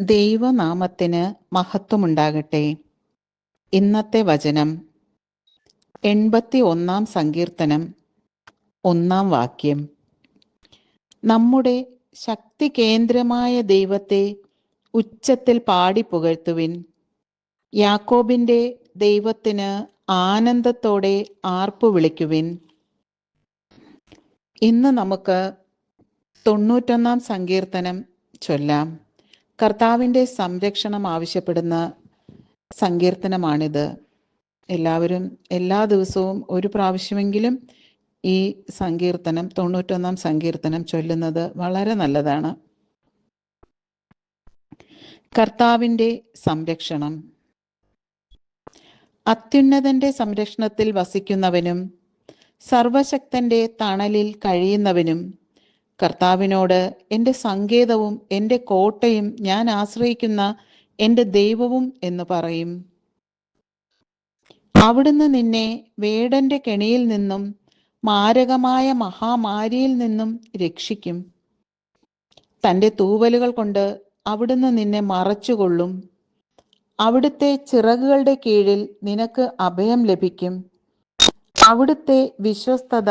ദൈവനാമത്തിന് മഹത്വമുണ്ടാകട്ടെ. ഇന്നത്തെ വചനം. എൺപത്തി ഒന്നാം സങ്കീർത്തനം. ഒന്നാം വാക്യം. നമ്മുടെ ശക്തി കേന്ദ്രമായ ദൈവത്തെ ഉച്ചത്തിൽ പാടി പുകഴ്ത്തുവിൻ യാക്കോബിന്റെ ദൈവത്തിന് ആനന്ദത്തോടെ ആർപ്പു വിളിക്കുവിൻ. ഇന്ന് നമുക്ക് തൊണ്ണൂറ്റൊന്നാം സങ്കീർത്തനം ചൊല്ലാം. കർത്താവിന്റെ സംരക്ഷണം ആവശ്യപ്പെടുന്ന സങ്കീർത്തനമാണിത്. എല്ലാവരും എല്ലാ ദിവസവും ഒരു പ്രാവശ്യമെങ്കിലും ഈ സങ്കീർത്തനം തൊണ്ണൂറ്റൊന്നാം സങ്കീർത്തനം ചൊല്ലുന്നത് വളരെ നല്ലതാണ്. കർത്താവിന്റെ സംരക്ഷണം. അത്യുന്നതന്റെ സംരക്ഷണത്തിൽ വസിക്കുന്നവനും സർവശക്തന്റെ തണലിൽ കഴിയുന്നവനും കർത്താവിനോട് എന്റെ സങ്കേതവും എന്റെ കോട്ടയും ഞാൻ ആശ്രയിക്കുന്ന എന്റെ ദൈവവും എന്ന് പറയും. അവിടുന്ന് നിന്നെ വേടന്റെ കെണിയിൽ നിന്നും മാരകമായ മഹാമാരിയിൽ നിന്നും രക്ഷിക്കും. തന്റെ തൂവലുകൾ കൊണ്ട് അവിടുന്ന് നിന്നെ മറച്ചുകൊള്ളും. അവിടുത്തെ ചിറകുകളുടെ കീഴിൽ നിനക്ക് അഭയം ലഭിക്കും. അവിടുത്തെ വിശ്വസ്തത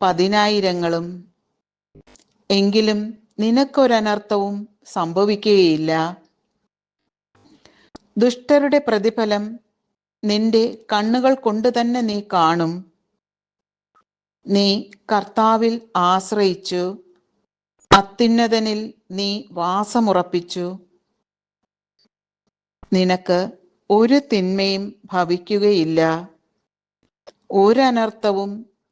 പതിനായിരങ്ങളും. എങ്കിലും നിനക്കൊരനർത്ഥവും സംഭവിക്കുകയില്ല. ദുഷ്ടരുടെ പ്രതിഫലം നിന്റെ കണ്ണുകൾ കൊണ്ട് തന്നെ നീ കാണും. നീ കർത്താവിൽ ആശ്രയിച്ചു. അത്യുന്നതനിൽ നീ വാസമുറപ്പിച്ചു. നിനക്ക് ഒരു തിന്മയും ഭവിക്കുകയില്ല. ഒരനർത്ഥവും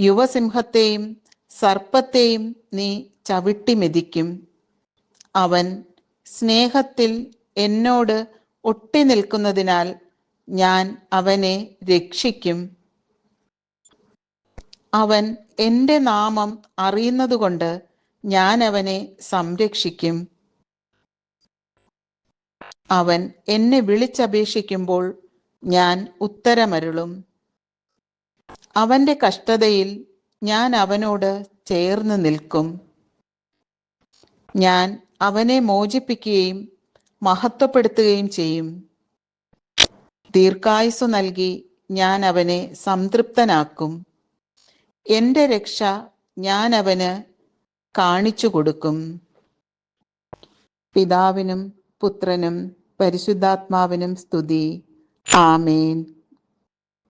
യുവസിംഹത്തെയും സർപ്പത്തെയും നീ ചവിട്ടി മെതിക്കും. അവൻ സ്നേഹത്തിൽ എന്നോട് ഒട്ടി നിൽക്കുന്നതിനാൽ ഞാൻ അവനെ രക്ഷിക്കും. അവൻ എന്റെ നാമം അറിയുന്നതുകൊണ്ട് ഞാൻ അവനെ സംരക്ഷിക്കും. അവൻ എന്നെ വിളിച്ചപേക്ഷിക്കുമ്പോൾ ഞാൻ ഉത്തരമരുളും. അവന്റെ കഷ്ടതയിൽ ഞാൻ അവനോട് ചേർന്ന് നിൽക്കും. ഞാൻ അവനെ മോചിപ്പിക്കുകയും മഹത്വപ്പെടുത്തുകയും ചെയ്യും. ദീർഘായുസ് നൽകി ഞാൻ അവനെ സംതൃപ്തനാക്കും. എന്റെ രക്ഷ ഞാൻ അവന് കാണിച്ചു കൊടുക്കും. പിതാവിനും പുത്രനും പരിശുദ്ധാത്മാവിനും സ്തുതി. ആമേൻ.